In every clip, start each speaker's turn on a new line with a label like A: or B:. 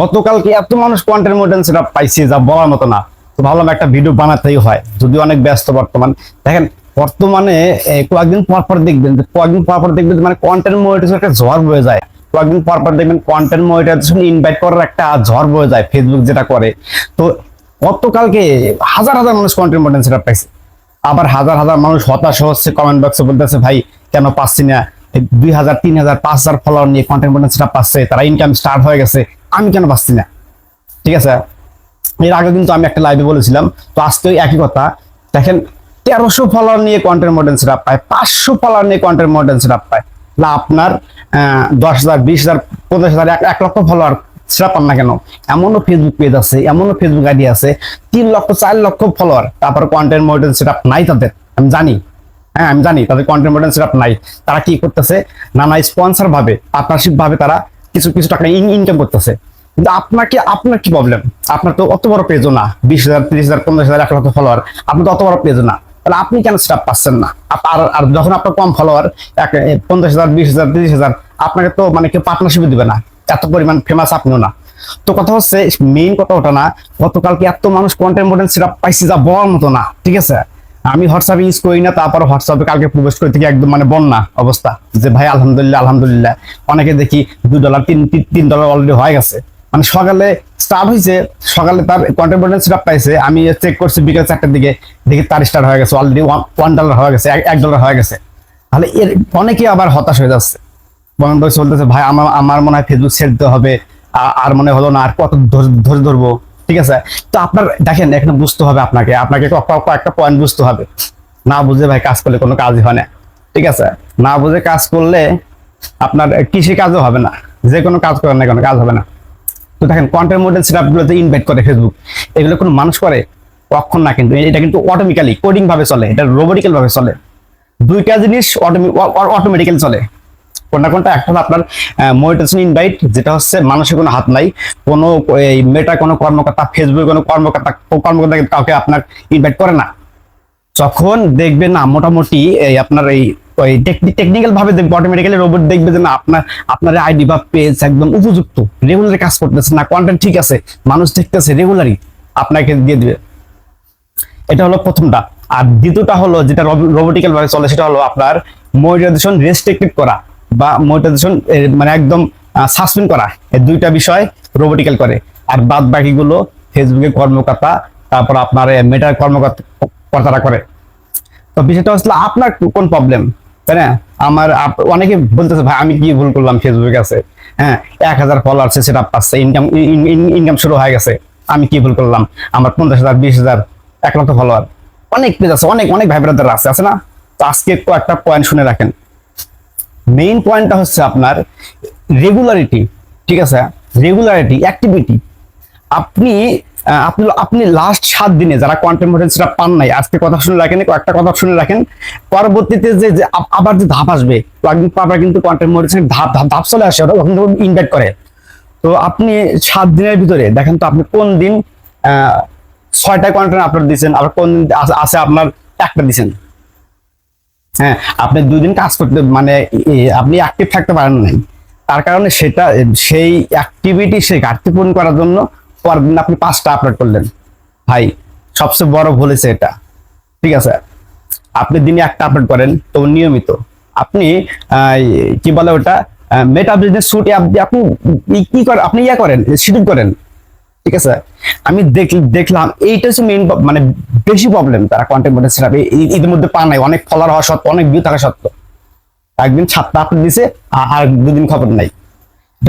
A: গতকালকে এত মানুষ কন্টেন্ট মোডেন সেটা পাইছি যা বলার মতো না। তো ভাবলাম একটা ভিডিও বানাতেই হয় যদি অনেক ব্যস্ত বর্তমান। দেখেন, বর্তমানে কয়েকদিন পর পর দেখবেন কয়েকদিন পর পর দেখবেন মানে কন্টেন্ট মনিটাইজেশন একটা ঝড় বয়ে যায়। কয়েকদিন পর পর দেখবেন কন্টেন্ট মনিটাইজেশন ইনভাইট করার একটা ঝড় বয়ে যায় ফেসবুক যেটা করে। তো গতকালকে হাজার হাজার মানুষ কন্টেন্ট মোডেন সেটা পাইছে। আবার হাজার হাজার মানুষ হতাশ হচ্ছে কমেন্ট বক্সে বলতেছে, ভাই, কেন পাচ্ছি না? দুই হাজার, তিন হাজার, পাঁচ হাজার ফলোয়ার নিয়ে কন্টেন্ট মোডেন সেটা পাচ্ছে, তারা ইনকাম স্টার্ট হয়ে গেছে। আমি কেন পাচ্ছি না? ঠিক আছে? এর আগে কিন্তু আমি একটা লাইভে বলেছিলাম, তো আজকে একই কথা। দেখেন, তেরোশো ফলোয়ার নিয়ে কন্টেন্ট মডেল সেট পায়, পাঁচশো ফলোয়ার নিয়ে কন্টেন্ট মডেল সেট পায়। না আপনার দশ হাজার, বিশ হাজার, পঞ্চাশ হাজার, এক লক্ষ ফলোয়ার সেটা পান না কেন? এমনও ফেসবুক পেজ আছে, এমনও ফেসবুক আইডি আছে, তিন লক্ষ, চার লক্ষ ফলোয়ার তারপর কন্টেন্ট মডেল সেট নাই তাদের। আমি জানি। হ্যাঁ আমি জানি, তাদের কন্টেন্ট মডেল সেট নাই। তারা কি করতেছে? নানা স্পন্সর ভাবে পার্টনারশিপ ভাবে তারা কিছু কিছু টাকা ইনকাম করতেছে। কিন্তু আপনাকে, আপনার কি প্রবলেম আপনার তো অত বড় পেজও না। বিশ হাজার, তিরিশ হাজার, পঞ্চাশ হাজার, এক লক্ষ ফলোয়ার আপনার তো অত বড় পেজও না। তাহলে আপনি কেন স্টাফ পাচ্ছেন না? আর আর যখন আপনার কম ফলোয়ার এক পঞ্চাশ হাজার, বিশ হাজার, তিরিশ হাজার, আপনাকে তো মানে কেউ পার্টনারশিপ দিবে না। এত পরিমাণ ফেমাস আপনিও না। তো কথা হচ্ছে মেইন কথা ওটা না, গতকালকে এত মানুষ কন্টেন্ট মডেল সেটা পাইছি যা বলার মতো না। ঠিক আছে? আমি হোয়াটসঅ্যাপ ইউজ করি না, তারপর হোয়াটসঅ্যাপে কালকে প্রবেশ করে থেকে একদম মানে বন্যা অবস্থা। যে ভাই, আলহামদুলিল্লাহ আলহামদুলিল্লাহ। অনেকে দেখি দুই ডলার তিন, তিন- ডলার অলরেডি হয়ে গেছে। মানে সকালে স্টার্ট হয়েছে, সকালে তার কন্টেম্পোরারি পাইছে। আমি চেক করছি বিকেল চারটার দিকে, দেখি তার স্টার্ট হয়ে গেছে অলরেডি ওয়ান ডলার হয়ে গেছে, এক- ডলার হয়ে গেছে। তাহলে এর অনেকে আবার হতাশ হয়ে যাচ্ছে। বন্ধ চলতেছে, ভাই, আমার আমার মনে হয় ফেসবুক ছেড়ে হবে আর মনে হলো না, আর কত ধৈর্য ধরবো। ঠিক আছে? তো আপনার, দেখেন, এখানে বুঝতে হবে আপনাকে। আপনাকে ক- পয়েন্ট বুঝতে হবে। না বুঝে ভাই কাজ করলে কোনো কাজই হয় না। ঠিক আছে? না বুঝে কাজ করলে আপনার কৃষি কাজও হবে না। যে কোনো কাজ করেন না কোনো, কাজ হবে না। তো দেখেন কন্টেন্ট মডেল সেটআপ গুলোতে ইনভাইট করে ফেসবুক এগুলো কোনো মানুষ করে? কখন না কিন্তু। এটা কিন্তু অটোমেটিক্যালি কোডিং ভাবে চলে। এটা রোবোটিক্যাল ভাবে চলে। দুইটা জিনিস অটোমেটিক্যালি চলে। কোনটা কোনটা? একটা আপনার মনিটাইজেশন ইনভাইট যেটা হচ্ছে মানুষের কোনো হাত নাই। কোনো, এই মেটা কোনো কর্মকর্তা ফেসবুকে কোনো কর্মকর্তা কর্মকর্তা কাউকে আপনার ইনভাইট করে না। যখন না, মোটামুটি এই আপনার এই, ওই টেকনিক্যাল ভাবে দেখবে অটোমেটিক্যালি রোবট দেখবে যে না, আপনার আপনার আইডি বা পেজ একদম উপযুক্ত রেগুলার কাজ করতেছে না কন্টেন্ট ঠিক আছে, মানুষ দেখতেছে রেগুলারই আপনাকে দিয়ে দিবে। এটা হলো প্রথমটা। আর দ্বিতীয়টা হলো, যেটা রোবোটিক্যাল ভাবে চলে, সেটা হলো আপনার মনিটাইজেশন রেস্ট্রিক্টেড করা। বা মনিটাইজেশন মানে একদম সাসপেন্ড করা, এই দুইটা বিষয় রোবোটিক্যাল করে। আর বাদ বাকিগুলো ফেসবুকের কর্মকর্তা, তারপর আপনার মেটার কর্মকর্তা করে। তো বিষয়টা হচ্ছে আপনার কোন প্রবলেম তাই না? আমার অনেকে বলতেছে, ভাই, আমি কি ভুল করলাম ফেসবুকে আছে হ্যাঁ এক হাজার ফলোয়ার্স সেটা পাচ্ছে ইনকাম ইনকাম শুরু হয়ে গেছে। আমি কি ভুল করলাম? আমার পঞ্চাশ হাজার, বিশ হাজার, এক লক্ষ ফলোয়ার অনেক পেজ আছে, অনেক অনেক ভাই আছে আছে না? তো আজকে কয়েকটা পয়েন্ট শুনে রাখেন। মেইন পয়েন্টটা হচ্ছে আপনার রেগুলারিটি ঠিক আছে? রেগুলারিটি অ্যাক্টিভিটি আপনি আপনি আপনি লাস্ট সাত দিনে যারা কন্টেন্ট মডেলসটা পান নাই, আজকে কথা শুনে রাখেন, কয়েকটা কথা শুনে রাখেন, পরবর্তীতে যে আবার যে ধাপ আসবে আবার কিন্তু কন্টেন্ট মডেলসের ধাপ ধাপ ধাপ চলে আসে, ওরা ওখানে ইনভাইট করে। তো আপনি সাত দিনের ভিতরে, দেখেন তো আপনি কোন দিন ছয়টা কন্টেন্ট আপলোড দিচ্ছেন আবার কোন দিন আছে আপনার একটা দিচ্ছেন হ্যাঁ আপনি দুই দিন কাজ করতে মানে আপনি অ্যাক্টিভ থাকতে পারেন নাই। তার কারণে সেটা, সেই অ্যাক্টিভিটি সেই ঘাটতি পূরণ করার জন্য পরের দিন আপনি পাঁচটা আপলোড করলেন। ভাই, সবচেয়ে বড় ভুল হয়েছে এটা। ঠিক আছে? আপনি দিনে একটা আপলোড করেন, তো নিয়মিত। আপনি কি বলে ওটা মেটা বিজনেস শুট আপনি আপনি কি করেন আপনি ইয়া করেন শিডিউল করেন। ঠিক আছে? আমি দেখ- দেখলাম এইটা হচ্ছে মেইন মানে বেশি প্রবলেম তারা কন্টেন্ট মধ্যে সেটা এদের মধ্যে পা নাই, অনেক ফলোয়ার হওয়া সত্ত্বেও, অনেক ভিউ থাকা সত্ত্বেও। একদিন সাতটা আপলোড দিছে, আর দুদিন খবর নাই।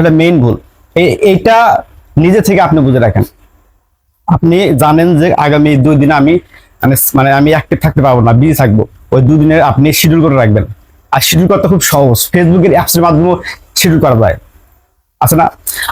A: এটা মেইন ভুল। এই- এইটা নিজে থেকে আপনি বুঝে রাখেন। আপনি জানেন যে আগামী দুই দিনে আমি মানে মানে আমি অ্যাক্টিভ থাকতে পারব না বিজি থাকব। ওই দুদিনের আপনি শিডিউল করে রাখবেন। আর শিডিউল করতে খুব সহজ। ফেসবুকের অ্যাপসের মাধ্যমে শিডিউল করা যায়। আছে না?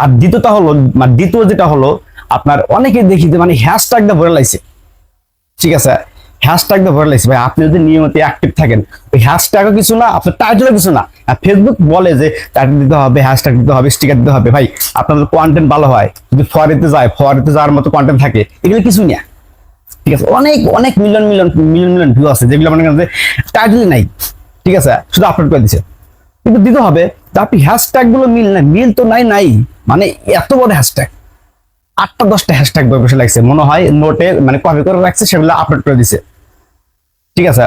A: আর দ্বিতীয়টা হলো মানে দ্বিতীয় যেটা হলো, আপনার অনেকে দেখি যে মানে হ্যাশট্যাগ দা ভরে লাইছে। ঠিক আছে? হ্যাশট্যাগ দা ভরে লাইছে। ভাই, আপনি যদি নিয়মিত অ্যাক্টিভ থাকেন, ওই হ্যাশট্যাগও কিছু না, আপনার টাইটেলও কিছু না। ফেসবুক বলে যে টাইটেল দিতে হবে হ্যাশট্যাগ দিতে হবে স্টিকার দিতে হবে। ভাই আপনাদের কন্টেন্ট ভালো হয়, যদি ফোয়ারিতে যায় ফরেতে যাওয়ার মতো কন্টেন্ট থাকে, এগুলো কিছুই না। ঠিক আছে? অনেক অনেক million million million million view আছে, যেগুলো মনে করেন যে টাইটেল নাই। ঠিক আছে? শুধু আপলোড করে দিছে। কিন্তু দিতে হবে তো হ্যাশট্যাগগুলো মিল না, মিল তো নাই নাই। মানে এত বড় হ্যাশট্যাগ আটটা, দশটা হ্যাশট্যাগ বই বসে লাগছে। মনে হয় নোটে মানে কপি করে রাখছে, সেগুলো আপলোড করে দিছে। ঠিক আছে?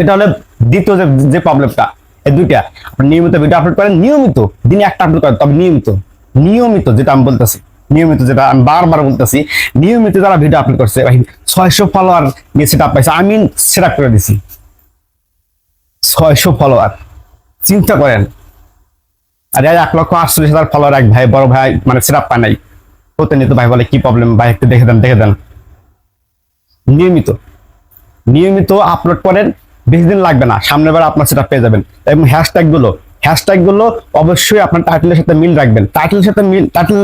A: এটা হলো দ্বিতীয় যে যে প্রবলেমটা এই দুইটা। আপনি নিয়মিত ভিডিও আপলোড করেন, নিয়মিত। দিনে একটা আপলোড করেন, তবে নিয়মিত। নিয়মিত যেটা আমি বলতেছি, নিয়মিত যেটা আমি বারবার বলতেছি, নিয়মিত যারা ভিডিও আপলোড করছে ছয়শো ফলোয়ার নিয়ে সেট পাইছে। আমি সেট আপ করে দিছি। ছয়শো ফলোয়ার চিন্তা করেন। আরে এক লক্ষ আটচল্লিশ হাজার ফলোয়ার এক ভাই, বড় ভাই মানে সেট আপ পায় নাই। প্রতিনিয়ত ভাই বলে, কি প্রবলেম ভাই, একটু দেখে দেন দেখে দেন। নিয়মিত নিয়মিত আপলোড করেন, বেশি দিন লাগবে না, সামনের বার আপনার সেটা পেয়ে যাবেন। এবং হ্যাশট্যাগগুলো অবশ্যই আপনার টাইটেলের সাথে মিল রাখবেন। টাইটেলের সাথে মিল টাইটেল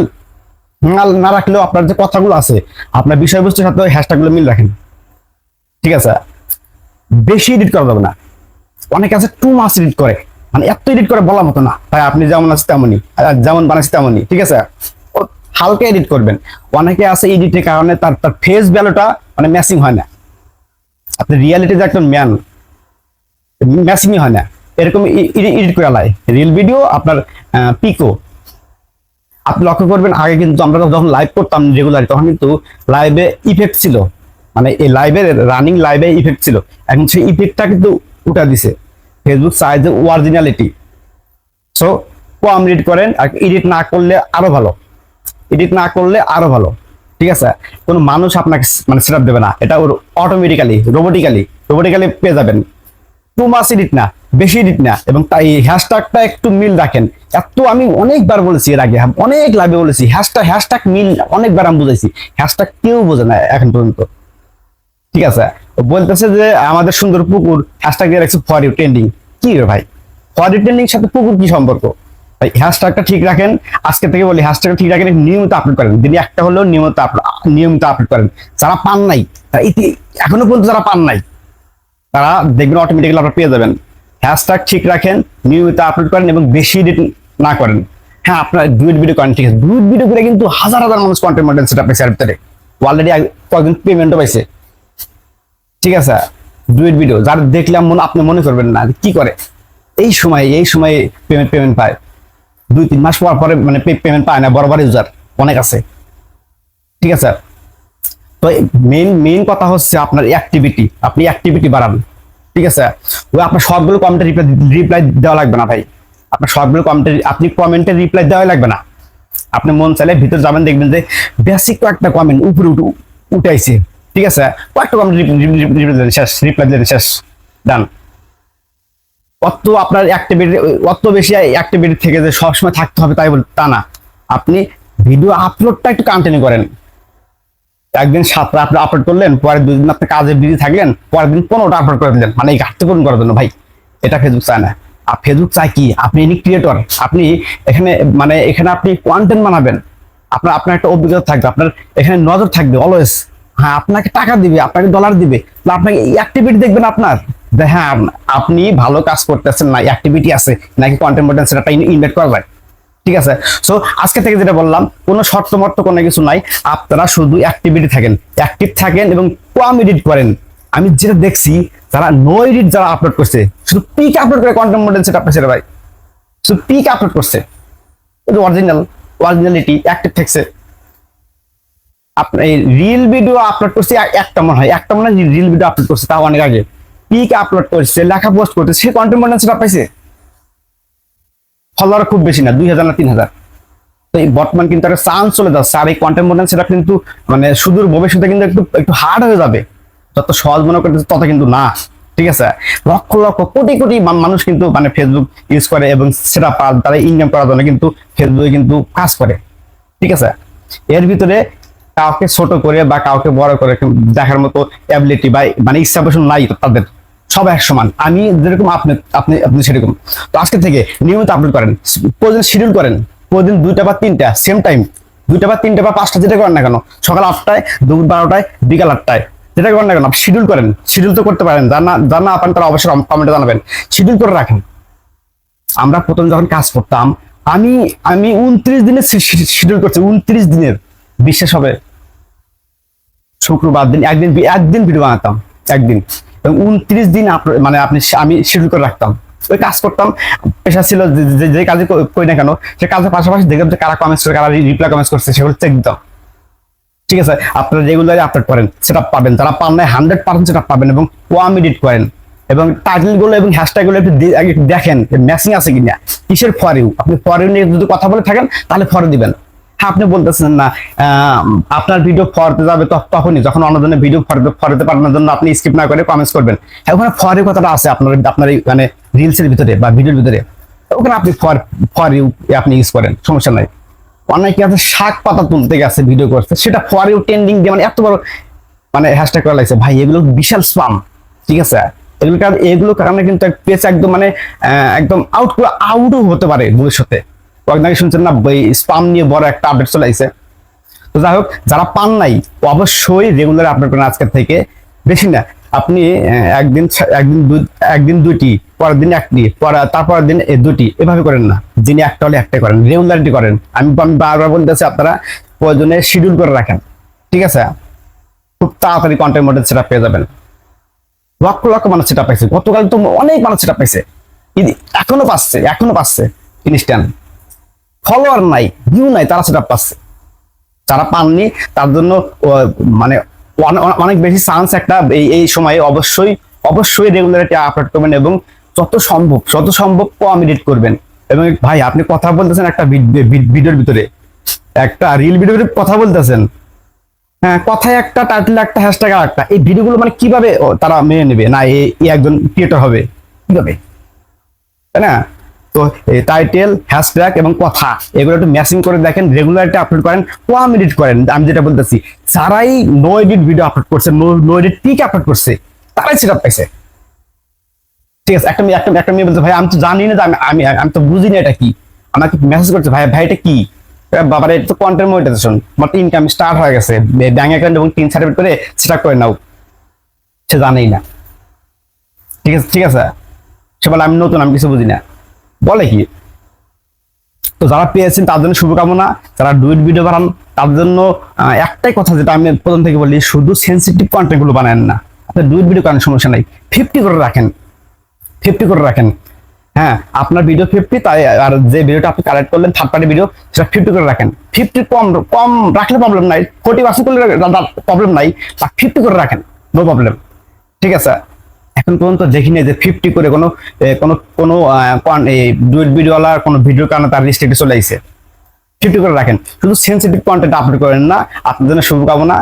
A: না রাখলেও আপনার যে কথাগুলো আছে, আপনার বিষয়বস্তুর সাথে হ্যাশট্যাগগুলো মিল রাখেন। ঠিক আছে? বেশি এডিট করা যাবে না। অনেকে আছে টু মাস এডিট করে। মানে এত এডিট করে বলার মতো না। তাই আপনি যেমন আছে তেমনই। যেমন বানাচ্ছি তেমনই, ঠিক আছে? হালকা এডিট করবেন। অনেকে আছে এডিটের কারণে তার তার ফেস ভ্যালুটা মানে ম্যাচিং হয় না। আপনি রিয়ালিটি যে একজন ম্যান ম্যাচিংই হয় না। এরকম এডিট করে লাই রিল ভিডিও আপনার পিকো আপনি লক্ষ্য করবেন, আগে কিন্তু আমরা যখন লাইভ করতাম রেগুলার তখন কিন্তু লাইভে ইফেক্ট ছিল। মানে এই লাইভের রানিং লাইভে ইফেক্ট ছিল। এখন সেই ইফেক্টটা কিন্তু উঠা দিছে। ফেসবুক চায় যে অরিজিনালিটি সো কম এডিট করেন আর এডিট না করলে আরও ভালো। এডিট না করলে আরও ভালো। ঠিক আছে? কোনো মানুষ আপনাকে মানে সেটআপ দেবে না। এটা ওর অটোমেটিক্যালি রোবোটিক্যালি রোবোটিক্যালি পেয়ে যাবেন। টু মাস এডিট না, বেশি এডিট না। এবং তাই হ্যাশট্যাগটা একটু মিল রাখেন। এত আমি অনেকবার বলেছি এর আগে অনেক লাভে বলেছি হ্যাশট্যাগ হ্যাশট্যাগ মিল অনেকবার আমি বুঝাইছি। হ্যাশট্যাগ কেউ বোঝে না এখন পর্যন্ত। ঠিক আছে? বলতেছে যে আমাদের সুন্দর পুকুর হ্যাশট্যাগ দিয়ে রাখছে ফর ইউ ট্রেন্ডিং কি রে ভাই? ট্রেন্ডিং সাথে পুকুর কি সম্পর্ক? ভাই হ্যাশট্যাগটা ঠিক রাখেন। আজকে থেকে বলি হ্যাশট্যাগটা ঠিক রাখেন নিয়মিত আপলোড করেন। দিনে একটা হলেও নিয়মিত নিয়মিত আপলোড করেন। যারা পান নাই এখনও পর্যন্ত যারা পান নাই, তারা দেখবেন অটোমেটিক্যালি আপনারা পেয়ে যাবেন। হ্যাশট্যাগ ঠিক রাখেন, নিয়মিত আপলোড করেন এবং বেশি এডিট না করেন। হ্যাঁ আপনার ডুয়েট ভিডিও করেন ঠিক আছে। ডুয়েট ভিডিও করে কিন্তু হাজার হাজার মানুষ কন্টেন্ট মডেল সেটা এর ভিতরে অলরেডি কয়েকদিন পেমেন্টও পাইছে। ঠিক আছে? ডুয়েট ভিডিও যার দেখলাম মনে আপনি মনে করবেন না কি করে। এই সময় এই সময় পেমেন্ট পেমেন্ট পায়। দুই, তিন মাস পর পরে মানে পেমেন্ট পায় না বড় ইউজার অনেক আছে। ঠিক আছে? তো মেইন মেইন কথা হচ্ছে আপনার অ্যাক্টিভিটি আপনি অ্যাক্টিভিটি বাড়ান। ঠিক আছে? ওই আপনার সবগুলো কমেন্টে রিপ্লাই রিপ্লাই দেওয়া লাগবে না ভাই। আপনার সবগুলো কমেন্টে আপনি কমেন্টে রিপ্লাই দেওয়া লাগবে না। আপনি মন চাইলে ভিতর যাবেন, দেখবেন যে বেসিক কয়েকটা কমেন্ট উপরে উঠে উঠাইছে ঠিক আছে? কয়েকটা কমেন্ট শেষ রিপ্লাই দিলেন শেষ ডান অত আপনার অত বেশি অ্যাক্টিভিটি থেকে যে সবসময় থাকতে হবে তাই বল, তা না। আপনি ভিডিও আপলোডটা একটু কন্টিনিউ করেন। একদিন সাতটা আপনি আপলোড করলেন, পরের দুদিন আপনি কাজে বিজি থাকলেন, পরের দিন পনেরোটা আপলোড করে দিলেন। মানে এই ঘাটতি পূরণ করার জন্য ভাই, এটা ফেসবুক চায় না। আর ফেসবুক চায় কি? আপনি ইনি ক্রিয়েটর আপনি এখানে মানে এখানে আপনি কন্টেন্ট বানাবেন। আপনার আপনার একটা অভিজ্ঞতা থাকবে, আপনার এখানে নজর থাকবে অলওয়েজ হ্যাঁ আপনাকে টাকা দিবে, আপনাকে ডলার দিবে। আপনাকে অ্যাক্টিভিটি দেখবেন আপনার হ্যাঁ আপনি ভালো কাজ করতেছেন না অ্যাক্টিভিটি আছে, নাকি কন্টেন্ট মডেল সেটা ইনভাইট করা যায়। ঠিক আছে? সো আজকে থেকে যেটা বললাম, কোনো শর্ত মর্ত কোনো কিছু নাই, আপনারা শুধু অ্যাক্টিভিটি থাকেন। অ্যাক্টিভ থাকেন এবং কম এডিট করেন। আমি যেটা দেখছি, যারা নো এডিট যারা আপলোড করছে, শুধু পিক আপলোড করে কন্টেন্ট মডেল সেটা সেটা ভাই। শুধু পিক আপলোড করছে। অরিজিনাল অরিজিনালিটি অ্যাক্টিভ থাকছে। আপনার রিল ভিডিও আপলোড করছে একটা মনে হয়, একটা মনে হয় রিল ভিডিও আপলোড করছে, তাও অনেক আগে। পিক আপলোড করছে, লেখা পোস্ট করছে, সে কন্টেন্ট সেটা পাইছে? ফলোয়ার খুব বেশি না, দুই হাজার না তিন হাজার। তো এই বর্তমান কিন্তু একটা চান্স চলে যাচ্ছে, আর এই কন্টেন্ট মডেল সেটা কিন্তু মানে সুদূর ভবিষ্যতে কিন্তু একটু একটু হার্ড হয়ে যাবে। যত সহজ মনে করতেছে, তত কিন্তু না, ঠিক আছে? লক্ষ লক্ষ, কোটি কোটি মানুষ কিন্তু মানে ফেসবুক ইউজ করে এবং সেটা তারা ইনকাম করার জন্য কিন্তু ফেসবুকে কিন্তু কাজ করে, ঠিক আছে? এর ভিতরে কাউকে ছোট করে বা কাউকে বড় করে দেখার মতো অ্যাবিলিটি বা মানে ইচ্ছা পোষণ নাই তাদের। সব এক সমান। আমি যেরকম আপনি আপনি আপনি সেরকম। তো আজকে থেকে নিয়মিত আপলোড করেন। প্রতিদিন শিডিউল করেন। প্রতিদিন দুইটা বা তিনটা সেম টাইম দুইটা বা তিনটা বা পাঁচটা যেটা করেন না কেন, সকাল আটটায়, দুপুর বারোটায়, বিকাল আটটায়, যেটা করেন না কেন, আপনি শিডিউল করেন। শিডিউল তো করতে পারেন। যার না যার না আপনার তারা অবশ্যই কমেন্টে জানাবেন। শিডিউল করে রাখেন। আমরা প্রথম যখন কাজ করতাম, আমি আমি উনত্রিশ দিনের শিডিউল করছি। উনত্রিশ দিনের। বিশ্বাস হবে শুক্রবার দিন, একদিন একদিন ভিডিও বানাতাম, একদিন। এবং উনত্রিশ দিন মানে আপনি আমি শিডিউল করে রাখতাম। ওই কাজ করতাম, পেশা ছিল যে- কাজে করি- না কেন, সে কাজের পাশাপাশি দেখলাম যে কারা কমেন্টস করে, কারা রিপ্লাই কমেন্টস করছে, সেগুলো চেক দিতাম। ঠিক আছে? আপনারা রেগুলারলি আপলোড করেন সেটা পাবেন। তারা পান নাই হান্ড্রেড পার্সেন্ট সেটা পাবেন এবং কোয়াম এডিট করেন। এবং টাইটেলগুলো এবং হ্যাশট্যাগগুলো একটু দেখেন ম্যাচিং আছে কিনা। কিসের ফর আপনি ফর নিয়ে যদি কথা বলে থাকেন, তাহলে ফর দিবেন। আপনি বলতেছেন না আপনার ভিডিও ফরতে যাবে তখনই, যখন অন্যজনের ভিডিও ফরতে ফরতে পারানোর জন্য আপনি স্কিপ না করে কমেন্টস করবেন। হ্যাঁ ওখানে ফর ইউ কথাটা আছে আপনার আপনার মানে রিলসের ভিতরে বা ভিডিওর ভিতরে। ওখানে আপনি ফর ফর আপনি ইউজ করেন, সমস্যা নাই। অনেকে আছে, শাক পাতা তুলতে গেছে ভিডিও করছে সেটা ফর ইউ ট্রেন্ডিং দিয়ে মানে এত বড় মানে হ্যাশট্যাগ করা লাগছে। ভাই, এগুলো বিশাল স্পাম ঠিক আছে? এগুলো এগুলো কারণে কিন্তু পেজ একদম মানে একদম আউট আউটও হতে পারে ভবিষ্যতে। কয়েকদিন আগে শুনছেন না স্পাম নিয়ে বড় একটা আপডেট চলে আসছে তো যাই হোক, যারা পান নাই, অবশ্যই রেগুলার আপলোড করেন আজকের থেকে। বেশি না, আপনি একদিন একদিন একদিন দুইটি, পরের দিন একটি, পরে, তারপরের দিন দুটি এভাবে করেন না। দিনে একটা হলে একটাই করেন রেগুলারিটি করেন। আমি আমি বারবার বলতেছি, আপনারা প্রয়োজনে শিডিউল করে রাখেন। ঠিক আছে? খুব তাড়াতাড়ি কন্টেন্ট মডেল সেটা পেয়ে যাবেন। লক্ষ লক্ষ মানুষ সেটা পাইছে। গতকাল তো অনেক মানুষ সেটা পাইছে। এখনও পাচ্ছে এখনও পাচ্ছে। ইনস্ট্যান্ট ফলোয়ার নাই ভিউ নাই, তারা সেটা পাচ্ছে। যারা পাননি, তার জন্য মানে অনে- অনে- অনেক বেশি চান্স একটা এই এই সময়ে অবশ্যই অবশ্যই রেগুলারিটি আপলোড করবেন এবং যত সম্ভব যত সম্ভব কম এডিট করবেন। এবং ভাই, আপনি কথা বলতেছেন একটা ভিডিওর ভিতরে। একটা রিল ভিডিওর কথা বলতেছেন। হ্যাঁ কথায় একটা টাইটেল একটা হ্যাশট্যাগ আর একটা। এই ভিডিওগুলো মানে কীভাবে তারা মেনে নেবে? না, এ এ একজন ক্রিয়েটর হবে। কীভাবে? তাই না? তো টাইটেল হ্যাশট্যাগ এবং কথা। এগুলো একটু ম্যাচিং করে দেখেন রেগুলারিটি আপলোড করেন কোয়াম এডিট করেন। আমি যেটা বলতেছি, যারাই নো এডিট ভিডিও আপলোড করছে no no edit pic upload করছে, তারাই সেটা পাইছে। ঠিক আছে, একটা একটা একটা মেয়ে বলছে, ভাই, আমি তো জানি না আমি আমি আমি তো বুঝি না এটা কি। আমাকে মেসেজ করছে, ভাই ভাই, এটা কি? বাবার, এটা তো কন্টেন্ট মনিটাইজেশন আমার ইনকাম স্টার্ট হয়ে গেছে। ব্যাংক অ্যাকাউন্ট এবং তিন সার্টিফিকেট করে সেটা করে নাও। সে জানেই না। ঠিক আছে ঠিক আছে? সে বলে, আমি নতুন, আমি কিছু বুঝি না। বলে কি? তো যারা পেয়েছেন তার জন্য শুভকামনা, যারা ডুইট ভিডিও বানান তার জন্য একটাই কথা যেটা আমি প্রথম থেকে বলি, শুধু সেন্সিটিভ কন্টেন্টগুলো বানান না। আপনি ডুইট ভিডিও করার সমস্যা নাই। ফিফটি করে রাখেন। ফিফটি করে রাখেন। হ্যাঁ আপনার ভিডিও ফিফটি তাই আর যে ভিডিওটা আপনি কালেক্ট করলেন থার্ড পার্টি ভিডিও সেটা ফিফটি করে রাখেন। ফিফটি কম কম রাখলে প্রবলেম নাই ফোর্টি পার্সেন্ট করলে প্রবলেম নাই বা ফিফটি করে রাখেন নো প্রবলেম ঠিক আছে? এখন পর্যন্ত দেখিনি যে ফিফটি করে কোনো কোনো কোনো ডুয়েট ভিডিওওয়ালা কোনো ভিডিওর কারণে তার রিস্ট্রিক্টে চলে আসছে ফিফটি করে রাখেন। শুধু সেন্সিটিভ কন্টেন্ট আপলোড করেন না, আপনাদের জন্য শুভকামনা।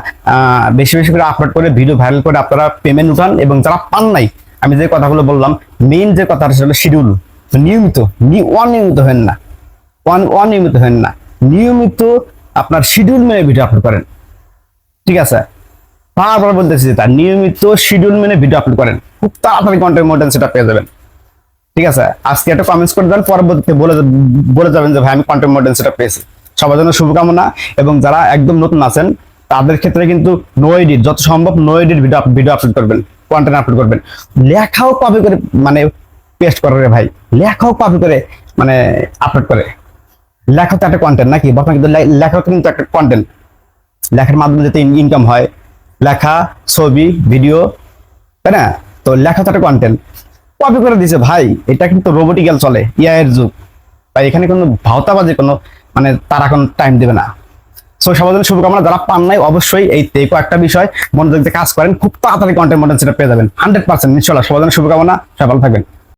A: বেশি বেশি করে আপলোড করে ভিডিও ভাইরাল করে আপনারা পেমেন্ট উঠান এবং যারা পান নাই, আমি যে কথাগুলো বললাম মেইন যে কথাটা সেটা হলো শিডিউল নিয়মিত অনিয়মিত হেন না। অন- অনিয়মিত হেন না। নিয়মিত আপনার শিডিউল মেনে ভিডিও আপলোড করেন। ঠিক আছে? বারবার বলতেছি যেটা নিয়মিত শিডিউল মেনে ভিডিও আপলোড করেন। খুব তাড়াতাড়ি কন্টেন্ট মডেল সেটা পেয়ে যাবেন। ঠিক আছে? আজকে একটা কমেন্টস করে দেন, পরবর্তীতে বলে বলে যাবেন যে, ভাই, আমি কন্টেন্ট মডেল সেটা পেয়েছি। সবার জন্য শুভকামনা এবং যারা একদম নতুন আছেন, তাদের ক্ষেত্রে কিন্তু নো এডিট যত সম্ভব no edit video video upload করবেন কন্টেন্ট আপলোড করবেন। লেখাও কপি করে মানে পেস্ট করে রে ভাই। লেখাও কপি করে মানে আপলোড করে। লেখা তো একটা কন্টেন্ট নাকি? বর্তমানে কিন্তু লেখাও কিন্তু একটা কন্টেন্ট লেখার মাধ্যমে যাতে ইনকাম হয়। লেখা, ছবি, ভিডিও, তাই না? তো লেখা তো একটা কন্টেন্ট কপি করে দিছে, ভাই, এটা কিন্তু রোবোটিক্যাল চলে এর যুগ। তাই এখানে কোনো ভাওতাবাজি, কোনো মানে তারা কোনো টাইম দেবে না। সো সবার জন্য শুভকামনা, যারা পান নাই, অবশ্যই এই তেকো একটা বিষয়, মনোযোগ দিয়ে কাজ করেন, খুব তাড়াতাড়ি কন্টেন্ট মডেল সেটা পেয়ে যাবেন। হান্ড্রেড পার্সেন্ট ইনশাল্লাহ সবার জন্য শুভকামনা ভালো থাকবেন।